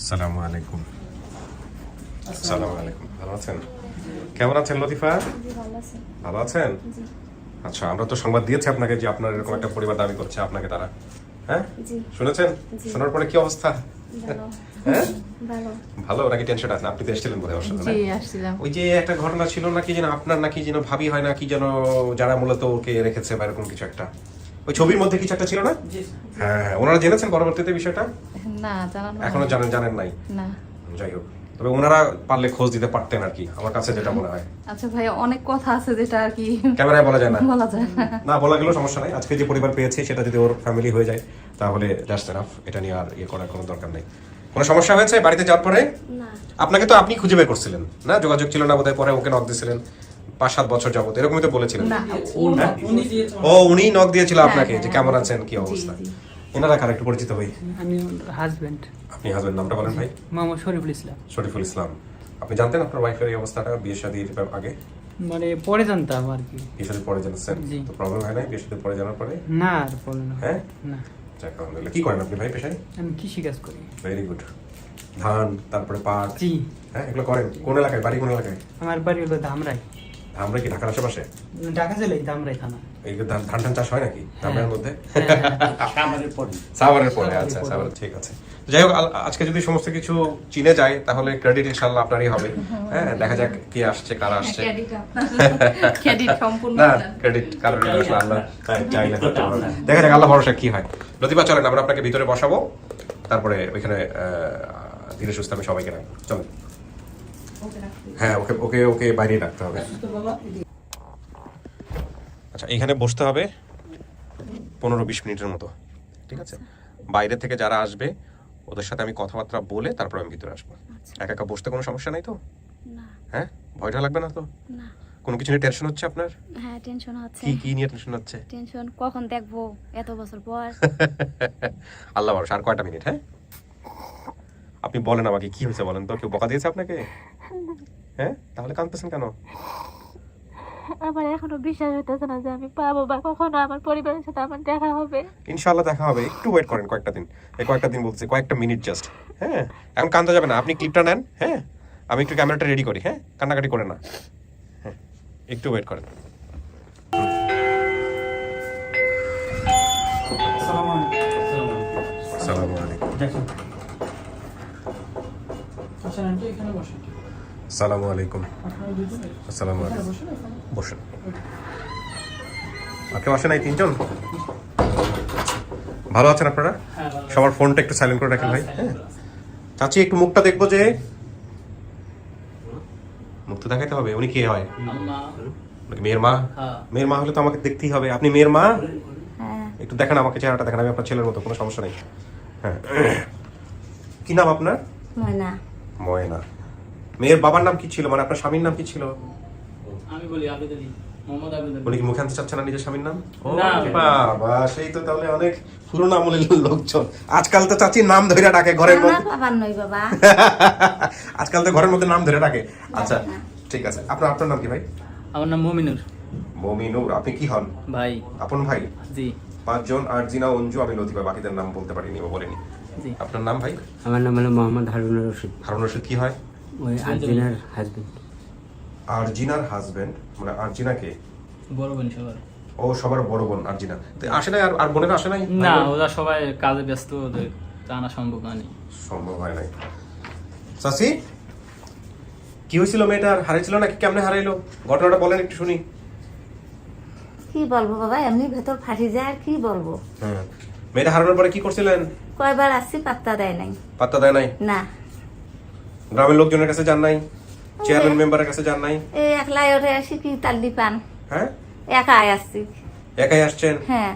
আসসালামু আলাইকুম। আসসালামু আলাইকুম। ভালো আছেন? কেমন আছেন লতিফা? ভালো আছেন ভালো আছেন? জি। আচ্ছা আমরা তো সংবাদ দিয়েছি আপনাকে যে আপনার এরকম একটা পরিবার দাবি করছে আপনাকে তারা হ্যাঁ? শুনেছেন? শোনার পরে কি অবস্থা? ভালো। হ্যাঁ? ভালো। ভালো? নাকি টেনশন আছে? আপনি তো এসেছিলেন বোধহয় ওর সাথে, ওই যে একটা ঘটনা ছিল নাকি যেন আপনার নাকি যেন ভাবি হয় না কি যেন যারা মূলত ওকে রেখেছে বা এরকম কিছু একটা। ওই ছবির মধ্যে কিছু একটা ছিল না? হ্যাঁ হ্যাঁ। ওনারা জেনেছেন পরবর্তীতে বিষয়টা? না জানানো এখনও জানেন জানেন নাই? না। যাই হোক। তবে ওনারা পারলে খোঁজ দিতে পারতেন আর কি আমার কাছে যেটা মনে হয়। আচ্ছা ভাই অনেক কথা আছে যেটা আর কি ক্যামেরায় বলা যায় না। বলা যায় না। না বলা গেলেও সমস্যা নাই। আজকে যে পরিবার পেয়েছি সেটা যদি ওর ফ্যামিলি হয়ে যায় তাহলে জাস্ট এনাফ এটা নিয়ে আর ইয়ে করার কোনো দরকার নেই। কোনো সমস্যা হয়েছে বাড়িতে যাওয়ার পরে? না। আপনাকে তো আপনি খুঁজে বের করছিলেন না? যোগাযোগ ছিল না বোধহয় পরে ওকে নক দিয়েছিলেন। পাঁচ সাত বছর যাবত এরকমই তো বলেছিলেন। না হ্যাঁ? উনি দিয়েছে ও উনি নক দিয়েছিল আপনাকে হ্যাঁ, যে হ্যাঁ, কেমন আছেন কি অবস্থা। এনারা কার? একটু পরিচিত ভাই। আমি হাজবেন্ড আপনি হাজবেন্ড নামটা বলেন ভাই। মোহাম্মদ শরীফুল ইসলাম। শরীফুল ইসলাম। আপনি জানতেন আপনার ওয়াইফের এই অবস্থাটা বিয়ে শাদীর আগে? মানে পরে জানতাম আর কি। বিয়ে শাদীর পরে জানছেন জি। তো প্রবলেম হয় নাই? বিয়ে শাদীর পরে জানার পরে? না আর পরে না হ্যাঁ? না। যাক আলহামদুলিল্লাহ। কি করেন আপনি ভাই পেশায়? আমি কৃষি কাজ করি। ভেরি গুড ধান তারপরে পাট। জি। হ্যাঁ এগুলো করেন? কোন এলাকায়? বাড়ি কোন এলাকায়? আমার বাড়ি হলো ধামরাই। আমরা কি ঢাকার আশেপাশে? ঢাকা জেলায় ধামরাই থানা। এই ধান ধান চাষ হয় নাকি? ধানের মধ্যে? পরে। সাভারের পরে আচ্ছা। সাভার ঠিক আছে। যাই হোক আজকে যদি সমস্ত কিছু চিনে যায় তাহলে ক্রেডিট ইনশাল্লাহ আপনারই হবে। হ্যাঁ দেখা যাক কে আসছে কারা আসছে। ক্রেডিট ক্রেডিট সম্পূর্ণ না ক্রেডিট কারণ আসলে আল্লাহ চাইলে করতে পারবে। দেখা যাক আল্লাহ ভরসা কি হয়। লতিফা চলেন আমরা আপনাকে ভিতরে বসাবো। তারপরে ওইখানে আহ, ধীরে সুস্থ আমি সবাইকে রাখব। চলেন। হ্যাঁ ওকে ওকে ওকে বাইরে রাখতে হবে। আচ্ছা এখানে বসতে হবে পনেরো বিশ মিনিটের মতো ঠিক আছে? বাইরে থেকে যারা আসবে ওদের সাথে আমি কথাবার্তা বলে তারপর আমি ভিতরে আসব। একা একা বসতে কোনো সমস্যা নাই তো? হ্যাঁ? ভয়টা লাগবে না তো? কোনো কিছু নিয়ে টেনশন হচ্ছে আপনার? হ্যাঁ টেনশন হচ্ছে। কি কি নিয়ে টেনশন হচ্ছে? টেনশন কখন দেখব? এত বছর পর। আল্লাহ ভরসা আর কয়টা মিনিট হ্যাঁ? আপনি বলেন আমাকে কি হয়েছে বলেন তো? কেউ বকা দিয়েছে আপনাকে? হ্যাঁ? তাহলে কাঁদতেছেন কেন? আমার এখনও বিশ্বাস হইতেছে না যে আমি পাবো বা কখনো আমার পরিবারের সাথে আমার দেখা হবে। ইনশাআল্লাহ দেখা হবে। একটু ওয়েট করেন কয়েকটা দিন। এই কয়েকটা দিন বলছে কয়েকটা মিনিট জাস্ট হ্যাঁ? এখন কান্দা যাবে না। আপনি ক্লিপটা নেন হ্যাঁ? আমি একটু ক্যামেরাটা রেডি করি হ্যাঁ? কান্নাকাটি করে না। হ্যাঁ একটু ওয়েট করেন। আসসালামু আলাইকুম। আসসালামু আলাইকুম। আপনারা দুজনে আসসালামু আলাইকুম। বসেন। আর কেউ আসে নাই তিনজন? ভালো আছেন আপনারা? হ্যাঁ, সবার ফোনটা একটু সাইলেন্ট করে রাখেন ভাই। হ্যাঁ চাচি একটু মুখটা দেখব যে মুখ তো দেখাতে হবে উনি কে হয়? মেয়ের মা? হ্যাঁ। মেয়ের মা হলে তো আমাকে দেখতেই হবে। আপনি মেয়ের মা? হ্যাঁ। একটু দেখেন আমাকে চেহারাটা দেখেন। আমি আপনার ছেলের মতো কোনো সমস্যা নেই। হ্যাঁ। কি নাম আপনার? ময়না। ময়না। মেয়ের বাবার নাম কি ছিল? মানে আপনার স্বামীর নাম কি ছিল? আমি বলি আবেদ আলী মোহাম্মদ আবেদ কি মুখে আনতে চাচ্ছে না নিজের স্বামীর নাম? ও বাবা সেই তো তাহলে অনেক পুরোনো আমলের লোকজন। আজকাল তো নাম ধরে ডাকে ঘরের মধ্যে। বাবার নই বাবা। আজকাল তো ঘরের মধ্যে নাম ধরে ডাকে। আচ্ছা ঠিক আছে। আপনার আপনার নাম কি ভাই? আমার নাম মমিনুর। মমিনুর আপনি কি হন? ভাই। আপন ভাই? জি। পাঁচজন আরজিনা অঞ্জু আমি লতিফা বাকিদের নাম বলতে পারিনি বা বলিনি। আপনার নাম ভাই? আমার নাম হলো মোহাম্মদ হারুনুর রশিদ। হারুন রশিদ কি হয়? ওই আর্জুনের হাজবেন্ড আরজিনার হাজবেন্ড মানে আরজিনা কে? বড় বোন সবার। ও সবার বড় বোন আরজিনা। তো আসে নাই আর আর বোনেরা আসে নাই? না ওরা সবাই কাজে ব্যস্ত ওদের জানা সম্ভব হয়নি। সম্ভব হয় নাই। চাচি কি হয়েছিল মেয়েটার? হারাইছিল নাকি? কেমনে হারাইলো? ঘটনাটা বলেন একটু শুনি। কি বলব বাবা এমনি ভেতর ফাটি যায় আর কি বলব। হ্যাঁ। মেয়েটা হারানোর পরে কি করছিলেন? কয়বার আসছি পাত্তা দেয় নাই। পাত্তা দেয় নাই? না। গ্রামের লোকজনের কাছে যান নাই? চেয়ারম্যান মেম্বারের কাছে যান নাই? এই একলাই ওঠে আসি কি তাল্লি পান। হ্যাঁ? একাই আসছি একাই আসছেন? হ্যাঁ।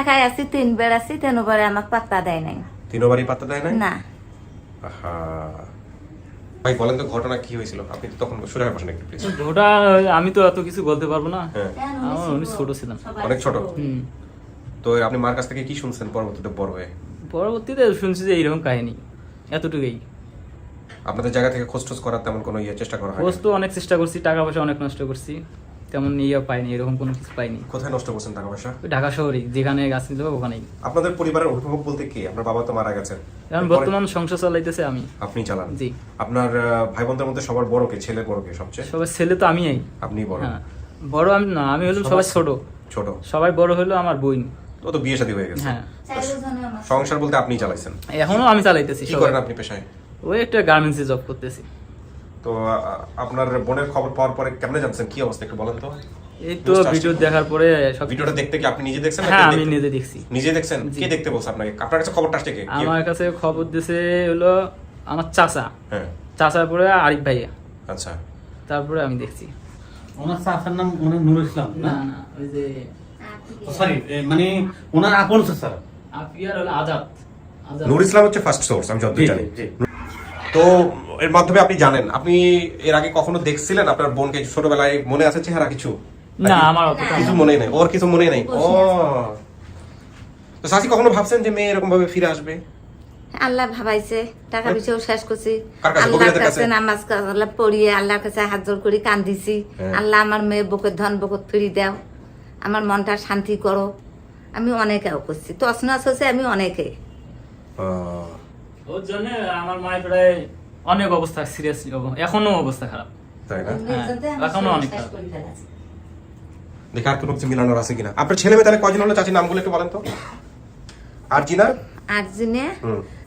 একাই আসছি তিনবার আসছি তিনবারে আমাকে পাত্তা দেয় নাই। তিনবারই পাত্তা দেয় নাই? না। আহা। ভাই বলেন তো ঘটনা কি হয়েছিল? আপনি তো তখন শুরু বসেন একটু প্লিজ ওটা আমি তো এত কিছু বলতে পারব না। হ্যাঁ। আমার ছোট ছিলাম। অনেক ছোট? তো আপনি মার কাছ থেকে কি শুনছেন পরবর্তীতে বড় হয়ে? পরবর্তীতে শুনছি যে এইরকম কাহিনী এতটুকুই। আপনাদের জায়গা থেকে খোঁজ টোজ করার তেমন কোনো ইয়ে চেষ্টা করা হয় খোঁজ তো অনেক চেষ্টা করছি টাকা পয়সা অনেক নষ্ট করছি তেমন ইয়ে পাইনি এরকম কোনো কিছু পাইনি। কোথায় নষ্ট করছেন টাকা পয়সা? ওই ঢাকা শহরে যেখানে গাছ নিতে হবে ওখানেই। আপনাদের পরিবারের অভিভাবক বলতে কে? আপনার বাবা তো মারা গেছেন। এখন বর্তমান সংসার চালাইতেছে আমি। আপনি চালান। জি। আপনার ভাই বোনদের মধ্যে সবার বড় কে? ছেলে বড় কে সবচেয়ে? সবার ছেলে তো আমিই। আপনি বড়। হ্যাঁ। বড় আমি না আমি হলাম সবাই ছোট। ছোট। সবাই বড় হলো আমার বোন। ও তো বিয়ে শাদী হয়ে গেছে। হ্যাঁ। সংসার বলতে আপনি চালাইছেন? এখনও আমি চালাইতেছি কি করেন আপনি পেশায়? ওই একটা গার্মেন্টসে জব করতেছি। তো আপনার বোনের খবর পাওয়ার পরে কেমনে জানছেন? কি অবস্থা একটু বলেন তো। এই তো ভিডিও দেখার পরে সব ভিডিওটা দেখতে কি আপনি নিজে দেখছেন হ্যাঁ আমি নিজে দেখছি। নিজে দেখছেন? কে দেখতে বলছে আপনাকে? আপনার কাছে খবরটা আসছে কে? আমার কাছে খবর দিছে হলো আমার চাচা। হ্যাঁ। চাচার পরে আরিফ ভাইয়া। আচ্ছা। তারপরে আমি দেখছি। ওনার চাচার নাম ওনার নুর ইসলাম না না ওই যে সরি মানে ওনার আপন চাচা আপিয়ার হলো আজাদ। নূর ইসলাম হচ্ছে ফার্স্ট সোর্স আমি যতদূর জানি। তো এর মাধ্যমে আপনি জানেন আপনি এর আগে কখনো দেখছিলেন আপনার বোনকে ছোটবেলায় মনে আছে চেহারা কিছু? না আমার কিছু মনে নেই ওর কিছু মনে নেই। ও। তো কখনো ভাবছেন যে মেয়ে এরকম ভাবে ফিরে আসবে? আল্লাহ ভাবাইছে টাকা পয়সাও শেষ করছি। আল্লাহর কাছে? নামাজ পড়িয়ে আল্লাহর কাছে হাত জোর করে কান্দিছি। হ্যাঁ। আল্লাহ আমার মেয়ে বুকের ধন বুকত ফিরি দাও। আমার মনটা শান্তি করো। আমি অনেকেও করছি। তসনাস হচ্ছে আমি অনেকে। আহ, ওর জন্য আমার মায়ের প্রায় অনেক অবস্থা সিরিয়াস এখনও অবস্থা খারাপ। তাই না? হ্যাঁ, এখনও অনেক খারাপ। দেখে আর কোনো কিছু মিলানোর আছে কিনা? আপনার ছেলে মেয়ে তাহলে কয়জন হলো? চাচি নামগুলো একটু বলেন তো।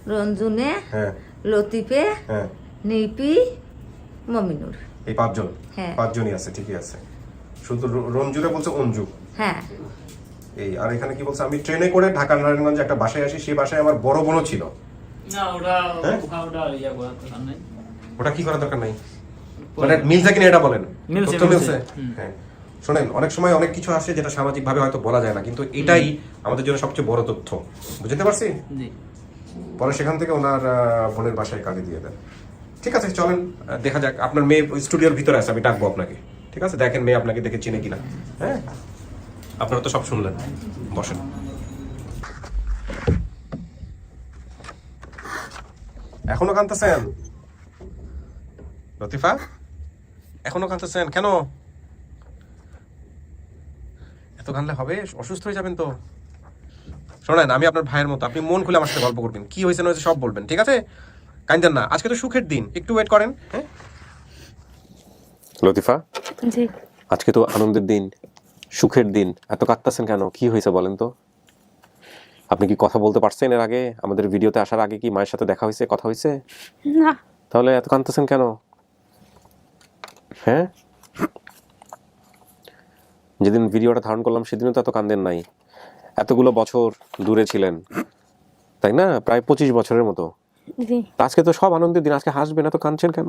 রঞ্জুনে হ্যাঁ। লতিফে হ্যাঁ। নিপি মমিনুর। এই পাঁচজন? হ্যাঁ। পাঁচজনই আছে ঠিকই আছে। শুধু রঞ্জুরে বলছে অঞ্জু। হ্যাঁ। এই আর এখানে কি বলছে আমি ট্রেনে করে ঢাকা নারায়ণগঞ্জে একটা বাসায় আসি সেই বাসায় আমার বড় বোনও ছিল। না ওটা হ্যাঁ? ওটা ওটা ইয়া করার দরকার নাই। ওটা কি করার দরকার নাই? মানে মিলছে কিনা এটা বলেন? মিলছে, মিলছে। হ্যাঁ। শোনেন অনেক সময় অনেক কিছু আসে যেটা সামাজিক ভাবে হয়তো বলা যায় না কিন্তু এটাই আমাদের জন্য সবচেয়ে বড় তথ্য। বুঝতে পারছি? জি। পরে সেখান থেকে ওনার আহ, বোনের বাসায় কাজে দিয়ে দেন। ঠিক আছে চলেন দেখা যাক। আপনার মেয়ে স্টুডিওর ভিতরে আছে আমি ডাকবো আপনাকে। ঠিক আছে? দেখেন মেয়ে আপনাকে দেখে চিনে কিনা। হ্যাঁ? আপনারা তো সব শুনলেন। বসেন। এখনও কাঁদতেছেন? লতিফা? এখনও কাঁদতেছেন? কেন? এত কানলে হবে? অসুস্থ হয়ে যাবেন তো। শোনেন আমি আপনার ভাইয়ের মতো আপনি মন খুলে আমার সাথে গল্প করবেন। কি হয়েছে না হয়েছে সব বলবেন ঠিক আছে? কাইন্দেন না আজকে তো সুখের দিন একটু ওয়েট করেন হ্যাঁ? লতিফা? জি। আজকে তো আনন্দের দিন। সুখের দিন। এত কাঁদতেছেন কেন? কি হয়েছে বলেন তো? আপনি কি কথা বলতে পারছেন এর আগে? আমাদের ভিডিওতে আসার আগে কি মায়ের সাথে দেখা হয়েছে কথা হয়েছে? না। তাহলে এত কাঁদতেছেন কেন? হ্যাঁ? যেদিন ভিডিওটা ধারণ করলাম সেদিনও তো এত কান্দেন নাই। এতগুলো বছর দূরে ছিলেন। তাই না? প্রায় পঁচিশ বছরের মতো। আজকে তো সব আনন্দের দিন। আজকে হাসবেন এত কাঁদছেন কেন?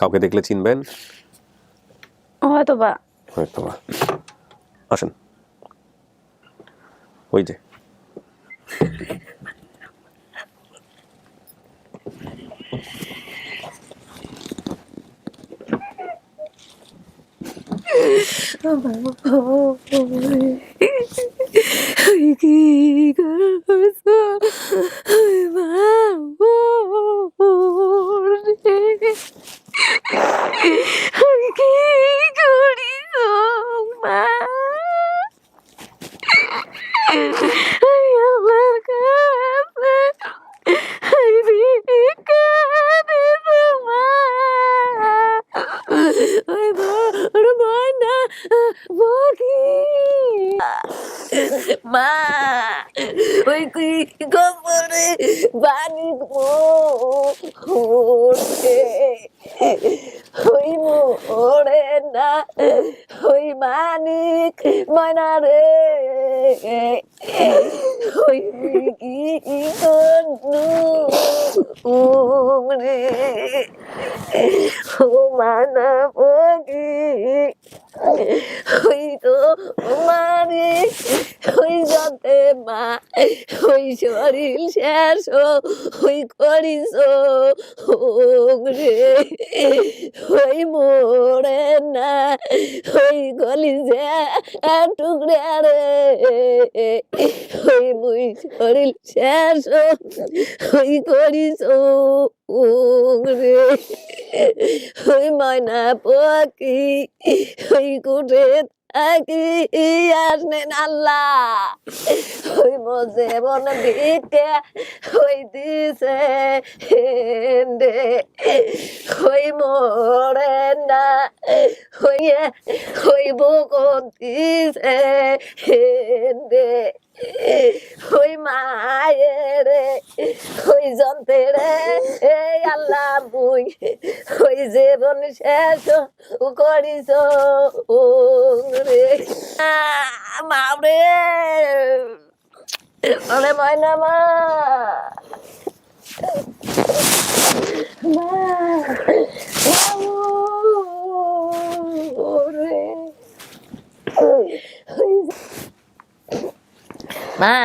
কাউকে দেখলে চিনবেন? হয়তো বা হয়তো বা। আসেন। ওই যে। কি করছ আমি কি করিস মা আমি আল্লাহর কাছে আমি ভিক্ষা দিস মা ওই বড় ভয় না বকি মা ওই কি গোবরে বাড়ি মোড়ে ওই মোড়ে না ওই মানিক ময়না রে ওই কি করলু রে ও মানা বগি ওই তো মারে ওই যতে মা ওই শরীর শেষ ওই করিস রে ওই মোড়ে না ওই গলি যে টুকরে রে ওই মুই শরীর শেষ ওই করিস রে ওই ময়না পাখি, ওই কুটে থাকি আসনেন আল্লাহ ওই মজে বন দিকে ওই দিছে হেন্ডে ওই মোড়ে না, ওই ওই বুকন দিছে হেন্ডে ওই মায়ের, ওই যন্ত্রের, এই আল্লাহ মুই, ওই জীবন শেষ করিস রে। মারে ওরে ময়না মা! মা มา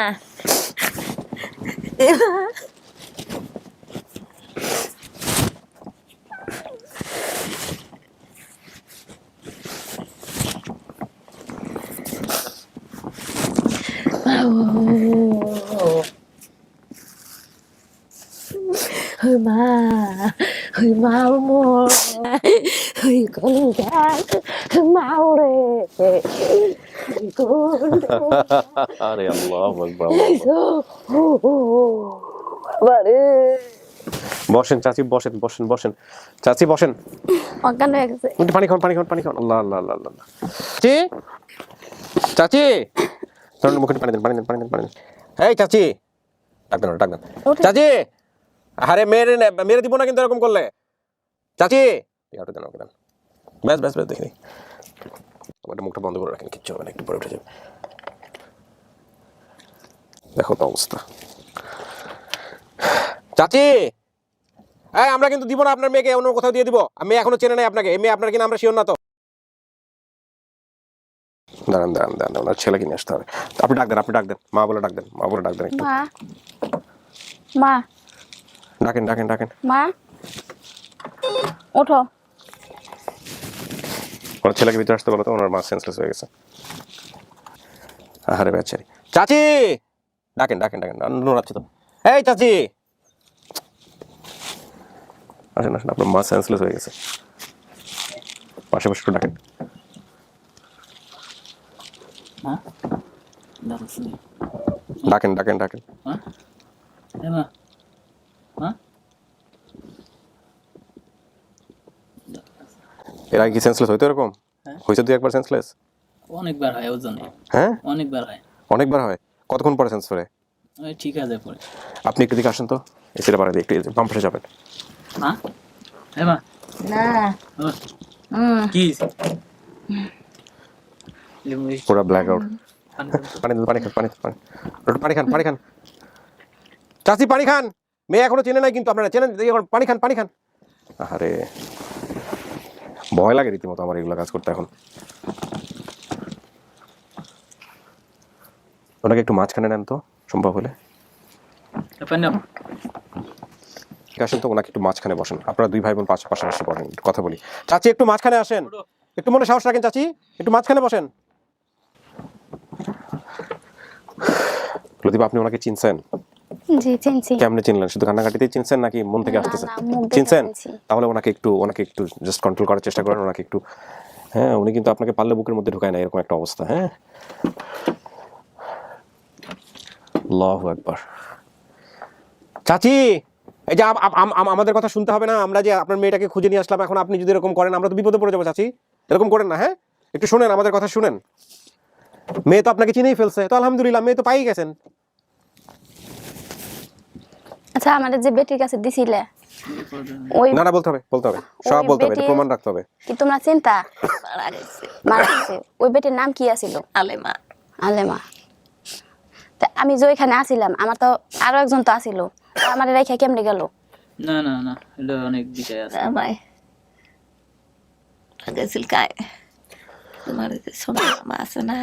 เอ๊ะเฮ้ยมาเฮ้ยมาโมเฮ้ยคนแก่เฮ้ยมาเลย আরে আল্লাহ আকবার বারে। বসেন চাচি বসেন বসেন বসেন। চাচি বসেন। অজ্ঞান হয়ে গেছে। একটু পানি খান পানি খান পানি খান। আল্লাহ আল্লাহ আল্লাহ আল্লাহ। চাচি? চাচি? ধরুন মুখে পানি দেন পানি দেন পানি দেন পানি দেন। এই চাচি। ডাক দেন ডাক দেন। চাচি? আরে মেরে নে- মেরে দিব না কিন্তু এরকম করলে। চাচি? দেন ওকে দেন। ব্যাস ব্যাস ব্যাস দেখিনি। ওটা মুখটা বন্ধ করে রাখেন কিচ্ছু হবে না একটু পরে উঠে যাবে। দেখো তো অবস্থা। চাচি! এই আমরা কিন্তু দিব না আপনার মেয়েকে অন্য কোথাও দিয়ে দিব। আমি এখনও চেনে নাই আপনাকে এই মেয়ে আপনার কিনা আমরা শিওর না তো। দাঁড়ান দাঁড়ান দাঁড়ান ওনার ছেলেকে নিয়ে আসতে হবে। আপনি ডাক দেন আপনি ডাক দেন। মা বলে ডাক দেন মা বলে ডাক দেন একটু। মা। মা। ডাকেন ডাকেন ডাকেন। মা। ওঠো। ওনার ছেলেকে ভিতরে আসতে বলো তো ওনার মা সেন্সলেস হয়ে গেছে। আরে বেচারি। চাচি! ডাকেন ডাকেন ডাকেন নোড়াচ্ছি তো। এই চাচি! আসেন আসেন আপনার মা সেন্সলেস হয়ে গেছে। পাশে পাশে একটু ডাকেন। ডাকেন ডাকেন ডাকেন। এর আগে কি সেন্সলেস হইতো এরকম। হয়েছে তুই একবার সেন্সলেস অনেকবার হয় ওজনে হ্যাঁ? অনেকবার হয়। অনেকবার হয়? কতক্ষণ পরে সেন্স করে? ঠিক আছে পরে। আপনি একটু দিকে আসেন তো। এসিটা দিই একটু যাবেন। হ্যাঁ না। কি? পুরো ব্ল্যাক আউট পানি পানি খান পানি। পানি পানি খান পানি খান। চাচি পানি খান! মেয়ে এখনও চেনে নাই কিন্তু আপনারা চেনেন? পানি খান পানি খান। আরে ভয় লাগে রীতিমতো আমার এগুলো কাজ করতে এখন। ওনাকে একটু মাঝখানে নেন তো সম্ভব হলে। আসেন তো ওনাকে একটু মাঝখানে বসেন। আপনারা দুই ভাই বোন পাশে পাশাপাশি বসেন একটু কথা বলি। চাচি একটু মাঝখানে আসেন। একটু মনে সাহস রাখেন চাচি একটু মাঝখানে বসেন। লতিফ আপনি ওনাকে চিনছেন? জি চিনছি। কেমনে চিনলেন? শুধু কান্নাকাটিতেই চিনছেন নাকি মন থেকে আসতেছে? চিনছেন? তাহলে ওনাকে একটু ওনাকে একটু জাস্ট কন্ট্রোল করার চেষ্টা করেন ওনাকে একটু হ্যাঁ উনি কিন্তু আপনাকে পারলে বুকের মধ্যে ঢুকায় না এরকম একটা অবস্থা হ্যাঁ। আল্লাহু আকবার। চাচি এই যে আম- আম- আম- আমাদের কথা শুনতে হবে না আমরা যে আপনার মেয়েটাকে খুঁজে নিয়ে আসলাম এখন আপনি যদি এরকম করেন আমরা তো বিপদে পড়ে যাব চাচি। এরকম করেন না হ্যাঁ? একটু শুনেন আমাদের কথা শুনেন। মেয়ে তো আপনাকে চিনেই ফেলছে তো আলহামদুলিল্লাহ মেয়ে তো পাই গেছেন। আচ্ছা আমাদের যে বেটির কাছে দিছিলে ওই না না বলতে হবে বলতে হবে। সব বলতে হবে প্রমাণ রাখতে হবে। কি তোমরা চিন্তা? মারা গেছে। মারা গেছে ওই বেটির নাম কি আছিল? আলেমা। আলেমা। তা আমি যে ওইখানে আছিলাম আমার তো আরও একজন তো আসিল আমার রেখা কেমনে গেল? না না না এটা অনেক বিষয় আছে। আমায় গেছিল কায়? তোমার যে মামা আছে না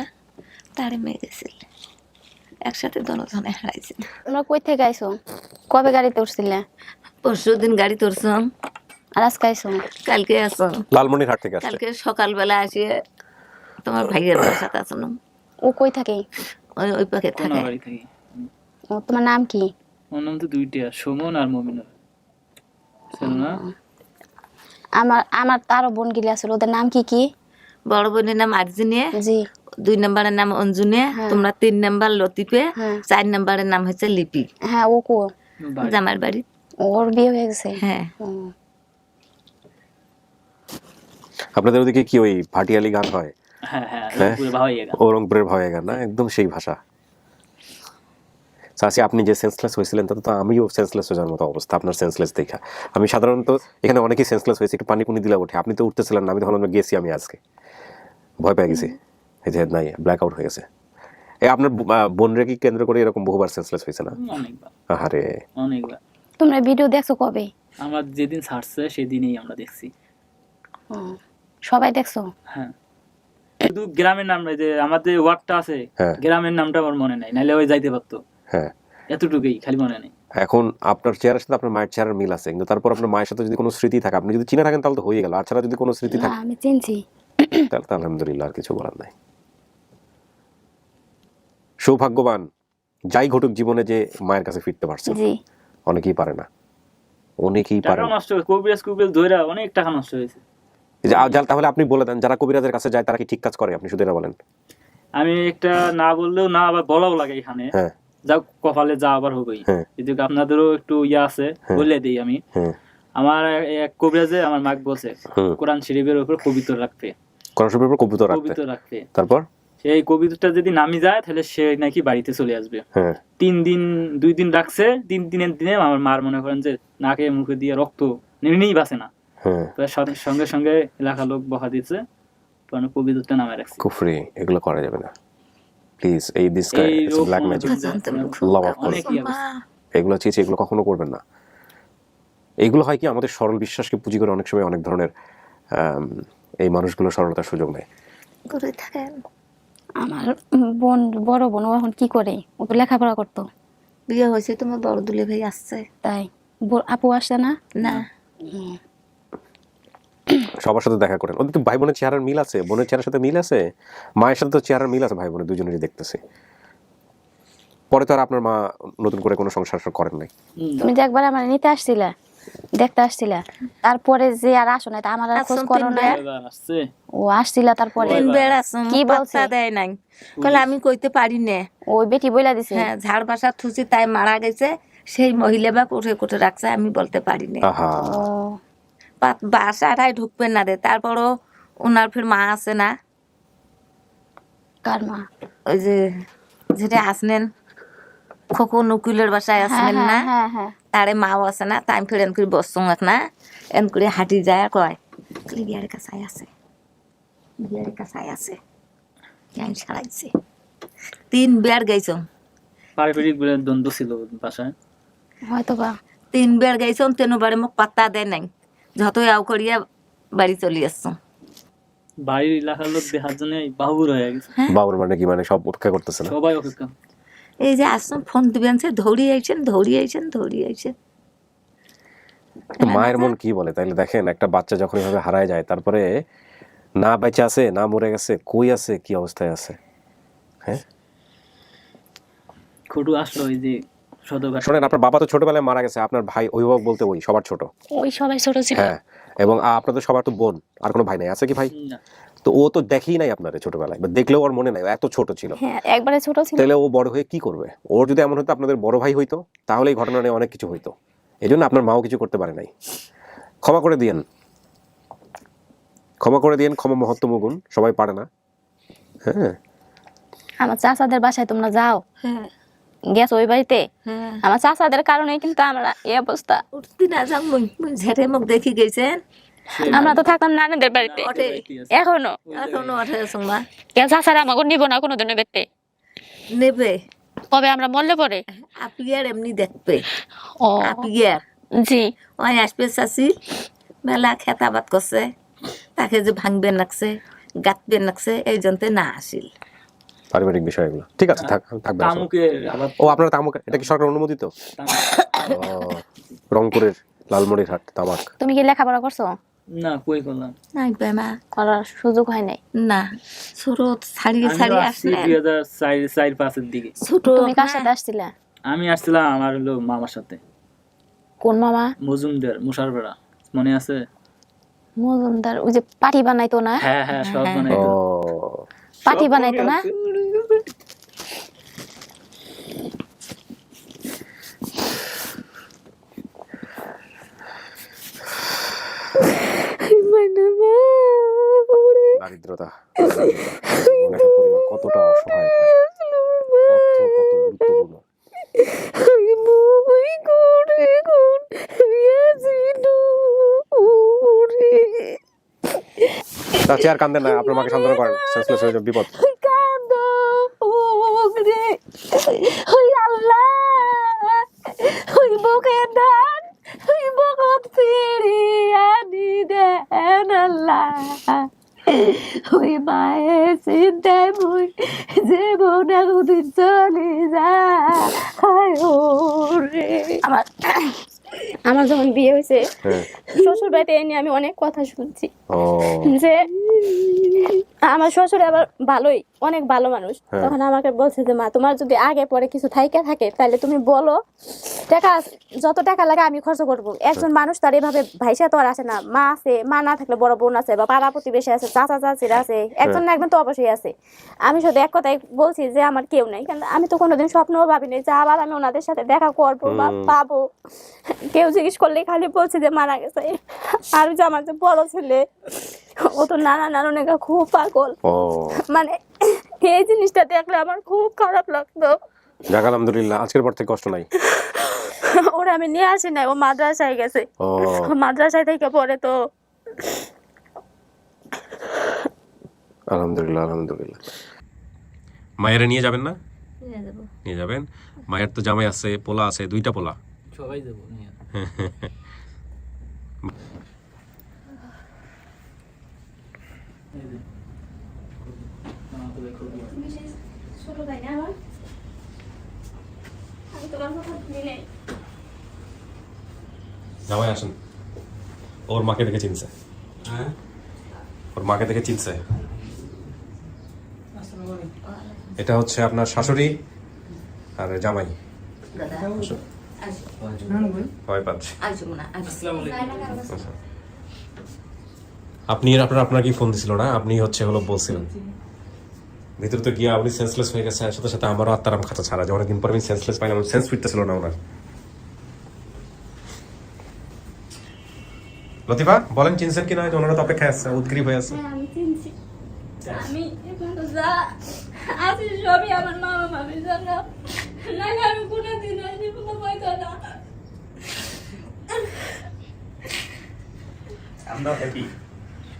তারে মেয়ে গেছিল। একসাথে দনজনে হারাইছে তোমরা কই থেকে আইছো? কবে গাড়িতে উঠছিলে? পরশু দিন গাড়ি তুলছাম আর আজকে আইছো? কালকে আসো লালমনিরহাট থেকে আসছে। কালকে সকালবেলা আসিয়ে তোমার ভাইয়ের বাসাতে আসলাম ও কই থাকে? ওই ওই পাখে থাকে। ও তোমার নাম কি? ওর নাম তো দুইটা সুমন আর মমিনুর না? আমার আমার তারও বোন গিলি আছিল ওদের নাম কি কি? বড় বোনের নাম আর্জিনিয়া জি। দুই নম্বরের নাম অঞ্জুনিয়া হ্যাঁ। তোমরা তিন নাম্বার লতিফে হ্যাঁ। চার নাম্বারের নাম হচ্ছে লিপি। হ্যাঁ ও কো। জামার বাড়ি। ওর বিয়ে হয়ে গেছে? হ্যাঁ। আপনাদের ওদিকে কি ওই ভাটিয়ালি গান হয়? হ্যাঁ হ্যাঁ ভয়ে গান। না? একদম সেই ভাষা। চাষি আপনি যে সেন্সলেস হয়েছিলেন তাতে তো আমিও সেন্সলেস হয়ে যাওয়ার মতো অবস্থা আপনার সেন্সলেস দেখা। আমি সাধারণত এখানে অনেকেই সেন্সলেস হয়েছে একটু পানি পুনি দিলে ওঠে। আপনি তো উঠতেছিলেন না আমি তখন গেছি আমি আজকে। ভয় পেয়ে গেছি। এই যে নাই ব্ল্যাক আউট হয়ে গেছে। এই আপনার বোনরে কি কেন্দ্র করে এরকম বহুবার সেন্সলেস হয়েছে না? অনেকবার। আরে অনেকবার। তোমরা ভিডিও দেখছ কবে? আমার যেদিন ছাড়ছে সেদিনই আমরা দেখছি। সবাই দেখছ? হ্যাঁ। শুধু গ্রামের নাম যে আমাদের ওয়ার্ডটা আছে হ্যাঁ। গ্রামের নামটা আমার মনে নাই নাহলে ওই যাইতে পারতো। হ্যাঁ। এতটুকুই খালি মনে নেই। এখন আপনার চেহারার সাথে আপনার মায়ের চেহারার মিল আছে কিন্তু তারপর আপনার মায়ের সাথে যদি কোনো স্মৃতি থাকে আপনি যদি চিনে থাকেন তাহলে তো হয়ে গেল আর ছাড়া যদি কোনো স্মৃতি থাকে আমি চিনছি। তাহলে তো আলহামদুলিল্লাহ আর কিছু বলার নাই। সৌভাগ্যবান যাই ঘটুক জীবনে যে মায়ের কাছে ফিরতে পারছে। অনেকেই পারে না। অনেকেই পারে না। নষ্ট কবিরাজ কুবিরাজ অনেক টাকা নষ্ট হয়েছে। তাহলে আপনি বলে দেন যারা কবিরাজের কাছে যায় তারা কি ঠিক কাজ করে? আপনি শুধু বলেন। আমি একটা না বললেও না আবার বলাও লাগে এখানে। হ্যাঁ। যা কপালে যা আবার হবেই। হ্যাঁ। যদি আপনাদেরও একটু ইয়া আছে বলে দিই আমি। হ্যাঁ। আমার এক- কবিরাজে আমার মাক বলছে কোরআন শরীফের উপর কবিতর রাখতে। কোরআন শরীফের উপর কবিতর রাখতে। তারপর? সেই কবিতরটা যদি নামি যায় তাহলে সে নাকি বাড়িতে চলে আসবে। হ্যাঁ। তিন দিন দুই দিন রাখছে তিন দিনের দিনে আমার মার মনে করেন যে নাকে মুখে দিয়ে রক্ত এমনিই বাঁচে না। হ্যাঁ। সঙ্গে- সঙ্গে লোক বকা দিচ্ছে কারণ কবিতরটা নামে রাখছে। কুফরি এগুলো করা যাবে না। প্লিজ এই দিস ব্ল্যাক ম্যাজিক। অনেক ইয়ে এগুলো চেয়েছি এগুলো কখনো করবেন না। এগুলো হয় কি আমাদের সরল বিশ্বাসকে পুঁজি করে অনেক সময় অনেক ধরনের এই মানুষগুলো সরলতার সুযোগ নেয়। করে থাকেন। আমার বোন বড় বোন ও এখন কি করে? ও তো লেখাপড়া করতো। বিয়ে হয়েছে তোমার বড় দুলে ভাই আসছে। তাই? আপু আসছে না? না। সবার সাথে দেখা করেন। ওদের তো ভাই বোনের চেহারার মিল আছে বোনের চেহারার সাথে মিল আছে মায়ের সাথে তো চেহারার মিল আছে ভাই বোনের দুজনেরই দেখতেছি। পরে তো আর আপনার মা নতুন করে কোনো সংসার করেন নাই। তুমি যে একবার আমার নিতে আসছিলা দেখতে আসছিলা। তারপরে যে আর আসো না তা আমার আর খোঁজ করো না আসছে ও আসছিলা তারপরে। তিন বেড় আসুন কি বলছে? দেয় নাই। কলে আমি কইতে পারি না। ওই বেটি বইলা দিছে। হ্যাঁ ঝাড় বাসা থুচি তাই মারা গেছে সেই মহিলা বা কোঠে কোঠে রাখছে আমি বলতে পারি না। আহা। ও। পা- বাসাটাই ঢুকবে না রে তারপরও ওনার ফির মা আছে না। কার মা? ওই যে যেটা আসনেন। খোকন উকিলের বাসায় হ্যাঁ আসবেন না। হ্যাঁ হ্যাঁ তারে মাও আছে না তাই ফির এন করে বসুন না। এন করে হাঁটি যায় আর কয় খালি বিয়ার কাছাই আছে। বিয়ার কাছাই আছে। আমি ছাড়াইছি তিন বের গেছ পারিবারিক বলে দ্বন্দ্ব ছিল বাসায়। হয়তো বা তিন বের গেছ তেনবারে মোক পাত্তা দেয় নাই। যতই আও করিয়া বাড়ি চলে আসছো বাড়ির এলাকার লোক দেখার জন্য বাহুর হয়ে গেছে। বাবুর মানে কি? মানে সব উৎক্ষা করতেছে না? সবাই অপেক্ষা। এই যে আসছেন ফোন দিবেন সে ধৌড়ি আইছেন ধৌড়ি আইছেন ধৌড়ি আইছেন। মায়ের মন কি বলে? তাইলে দেখেন একটা বাচ্চা যখন এভাবে হারায় যায় তারপরে না বেঁচে আছে না মরে গেছে কই আছে কি অবস্থায় আছে? হ্যাঁ? খটু আসলো ওই যে শোনেন আপনার বাবা তো ছোটবেলায় মারা গেছে আপনার ভাই অভিভাবক বলতে ওই সবার ছোট। ওই সবাই ছোট ছিল। হ্যাঁ এবং আপনাদের সবার তো বোন আর কোনো ভাই নাই। আছে কি ভাই? না। তো ও তো দেখেই নাই আপনারে ছোটবেলায় বা দেখলেও ওর মনে নাই এত ছোট ছিল। হ্যাঁ একবারে ছোট ছিল। তাহলে ও বড় হয়ে কি করবে? ওর যদি এমন হতো আপনাদের বড় ভাই হইতো তাহলে এই ঘটনা নিয়ে অনেক কিছু হইতো। এই জন্য আপনার মাও কিছু করতে পারে নাই। ক্ষমা করে দিয়েন। ক্ষমা করে দিয়েন ক্ষমা মহত্তম গুণ সবাই পারে না। হ্যাঁ। আমার চাচাদের বাসায় তোমরা যাও। হ্যাঁ। গেছো ওই বাড়িতে? হ্যাঁ। আমার চাচাদের কারণে কিন্তু আমরা এই অবস্থা। উঠতে না যান মুই মুই ঝেড়ে মুখ দেখি গেছেন। আমরা তো থাকতাম নানাদের বাড়িতে। এখনও। এখনও ওঠে সোমা কেন চাচারা আমাকে নিব না কোনোদিনও দেখতে নেবে। কবে আমরা মরলে পরে? আপি আর এমনি দেখবে। ও। আপি আর। জি। ওই আসবে চাষি মেলা খেতাবাদ করছে। তাকে যে ভাঙবে নাকছে গাতবে লাগছে এই জন্য না আসিল। পারিবারিক বিষয় এগুলো। ঠিক আছে থাক থাকবে ও আপনার তামাক এটা কি সরকার অনুমোদিত? রংপুরের লালমনিরহাট তামাক। তুমি কি লেখাপড়া করছ? না কই করলাম নাই বেমা করার সুযোগ হয় নাই। না ছাড়িয়ে ছাড়িয়ে চার চার দিকে। ছোট তুমি কার সাথে আসছিলা? আমি আসছিলাম আমার হলো মামার সাথে। কোন মামা? মজুমদার মুসারবেড়া মনে আছে? মজুমদার ওই যে পাটি বানাইতো না? হ্যাঁ হ্যাঁ সব মানে ও পাটি বানাইতো না? দারিদ্রতা কতটা অসহায় হয়। আর কান্দেন না আপনার মাকে সান্ত্বনা করেন। বিপদ ওই আল্লাহ ওই বুকের ধান ওই বুকত ফিরিয়ে আনি দেন আল্লাহ ওই মায়ের চিন্তায় মুই জীবন একদিন চলে যায় রে আমার আমার যখন বিয়ে হয়েছে হ্যাঁ। শ্বশুর বাড়িতে এনে আমি অনেক কথা শুনছি। যে আমার শ্বশুর আবার ভালোই অনেক ভালো মানুষ। হ্যাঁ। তখন আমাকে বলছে যে মা তোমার যদি আগে পরে কিছু থাইকা থাকে তাহলে তুমি বলো টাকা যত টাকা লাগে আমি খরচ করব। একজন মানুষ তার এভাবে ভাইসা তো আর আসে না। মা আছে মা না থাকলে বড় বোন আছে বা পাড়া প্রতিবেশী আছে চাচা চাচিরা আছে একজন না একজন তো অবশ্যই আছে। আমি শুধু এক কথাই বলছি যে আমার কেউ নেই। কারণ আমি তো কোনোদিন স্বপ্নও ভাবিনি যে আবার আমি ওনাদের সাথে দেখা করব বা পাবো। কেউ জিজ্ঞেস করলে খালি বলছি যে মারা গেছে। আর যে আমার যে বড় ছেলে ও তো নানা নানুনেকা খুব পাগল। মানে এই জিনিসটা দেখলে আমার খুব খারাপ লাগতো। যাক আলহামদুলিল্লাহ আজকের পর থেকে কষ্ট নাই। ওরা আমি নিয়ে আসি নাই ও মাদ্রাসায় গেছে। মাদ্রাসায় থেকে পরে তো আলহামদুলিল্লাহ আলহামদুলিল্লাহ। মায়ের নিয়ে যাবেন না? নিয়ে যাবেন? মায়ের তো জামাই আছে পোলা আছে দুইটা পোলা। সবাই যাব নিয়ে। জামাই আসেন। ওর মাকে দেখে চিনছে। ওর মাকে দেখে চিনছে। এটা হচ্ছে আপনার শাশুড়ি আর জামাই। ভয় পাচ্ছে। না আচ্ছা। আপনি আপনার আপনার কি ফোন দিছিল না? আপনি হচ্ছে হলো বলছিলেন। ভিতরে তো গিয়ে আপনি সেন্সলেস হয়ে গেছে সাথে সাথে আমারও আত্মারাম খাঁচা ছাড়া যে অনেকদিন পর আমি সেন্সলেস পাইলাম সেন্স ফিরতেছিল না ওনার। লতিফা বলেন চিনছেন কি না যে ওনারা তো অপেক্ষায় আছে উদ্গ্রীব হয়ে আছে। আমি চিনছি। আমি যা আছি সবই আমার মামা মামির জন্য। নাহলে আমি কোনোদিন ওই জীবনে পাইতো না আমরা হ্যাপি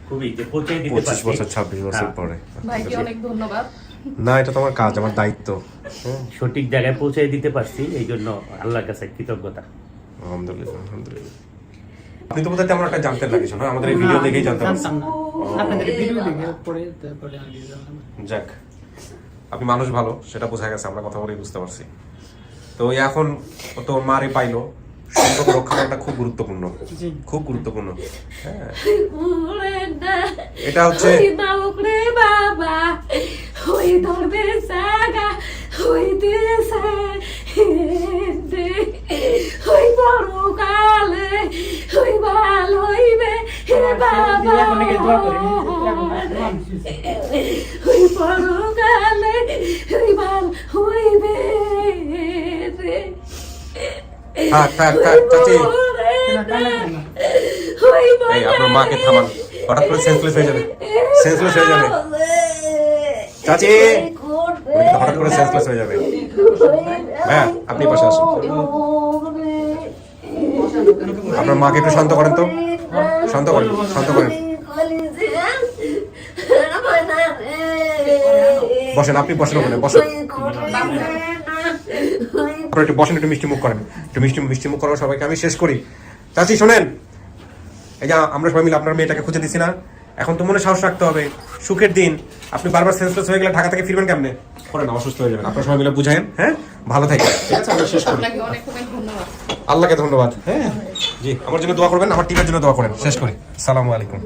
খুবই যে পৌঁছে দিতে পঁচিশ পারছি। বছর ছাব্বিশ বছর হ্যাঁ। পরে। ভাইকে অনেক ধন্যবাদ। না এটা তো আমার কাজ আমার দায়িত্ব। হ্যাঁ, সঠিক জায়গায় পৌঁছে দিতে পারছি এই জন্য আল্লাহর কাছে কৃতজ্ঞতা। আলহামদুলিল্লাহ আলহামদুলিল্লাহ। আপনি তো বোধহয় তেমন একটা জানতেন না কিছু না আমাদের এই ভিডিও দেখেই জানতে পারছেন আপনাদের ভিডিও দেখে পরে তারপরে আমি যাক আপনি মানুষ ভালো সেটা বোঝা গেছে আমরা কথা বলেই বুঝতে পারছি। তো এখন ও তো মারে পাইলো। সম্পর্ক রক্ষা করাটা খুব গুরুত্বপূর্ণ। খুব গুরুত্বপূর্ণ। হ্যাঁ। এটা হচ্ছে বড় কালে ওই ভালো হইবে। রে থাক থাক থাক চাচি। এই আপনার মাকে থামান। হঠাৎ করে সেন্সলেস হয়ে যাবে। সেন্সলেস হয়ে যাবে। চাচি। হঠাৎ করে সেন্সলেস হয়ে যাবে। হ্যাঁ আপনি পাশে আসুন। আপনার মাকে একটু শান্ত করেন তো। শান্ত করেন শান্ত করেন। বসেন আপনি বসেন ওখানে বসেন। আপনারা একটু বসেন একটু মিষ্টি মুখ করেন। একটু মিষ্টি মিষ্টি মুখ করার সবাইকে আমি শেষ করি। চাচি শোনেন। এই যে আমরা সবাই মিলে আপনার মেয়েটাকে খুঁজে দিছি না। এখন তো মনে সাহস রাখতে হবে। সুখের দিন। আপনি বারবার সেন্সলেস হয়ে গেলে ঢাকা থেকে ফিরবেন কেমনে? করেন অসুস্থ হয়ে যাবেন। আপনার সবাই মিলে বুঝায়েন। হ্যাঁ? ভালো থাকবেন ঠিক আছে আমরা শেষ করি। আপনাকে অনেক অনেক ধন্যবাদ। আল্লাহকে ধন্যবাদ। হ্যাঁ। জি আমার জন্য দোয়া করবেন আমার টিমের জন্য দোয়া করেন। শেষ করি। সালামু আলাইকুম।